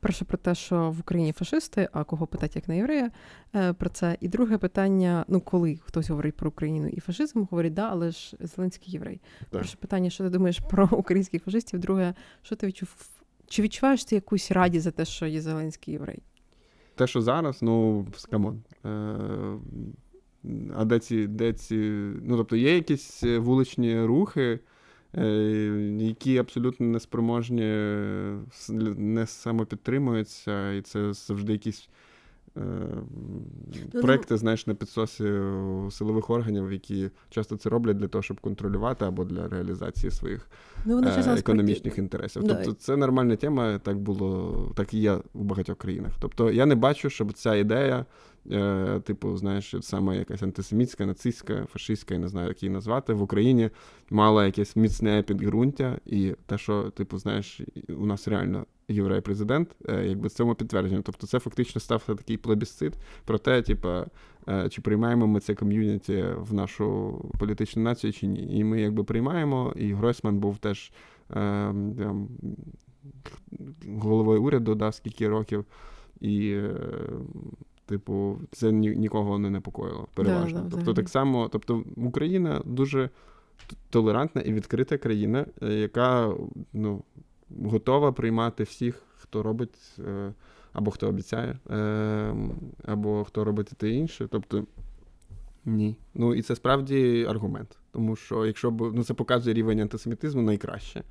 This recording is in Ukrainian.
Перше про те, що в Україні фашисти, а кого питати як на єврея е, про це. І друге питання: ну коли хтось говорить про Україну і фашизм, говорить, да, але ж Зеленський єврей. Перше питання, що ти думаєш про українських фашистів? Друге, що ти відчув? Чи відчуваєш ти якусь радість за те, що є Зеленський єврей? Те, що зараз, ну, камон. Е, а де ці, де ці. Ну, тобто є якісь вуличні рухи, е, які абсолютно неспроможні, не самопідтримуються, і це завжди якісь. е, Ну, Проекти, знаєш, на підсосі силових органів, які часто це роблять для того, щоб контролювати або для реалізації своїх Ну, е, економічних інтересів. Да. Тобто це нормальна тема, так було, так і є в багатьох країнах. Тобто я не бачу, щоб ця ідея, е, типу, знаєш, саме якась антисемітська, нацистська, фашистська, я не знаю, як її назвати, в Україні мала якесь міцне підґрунтя, і те, що, типу, знаєш, у нас реально єврей-президент, е, якби цьому підтвердження. Тобто це фактично став такий плебісцит про те, типу, е, чи приймаємо ми це ком'юніті в нашу політичну націю чи ні. І ми якби приймаємо, і Гройсман був теж е, головою уряду, да, скільки років, і, типу, це ні, нікого не непокоїло, переважно. да, тобто, так само, тобто, Україна дуже толерантна і відкрита країна, е, яка ну, готова приймати всіх, хто робить. е, Або хто обіцяє, е, або хто робить те інше. Тобто, ні. Ну і це справді аргумент. Тому що якщо б ну це показує рівень антисемітизму найкраще.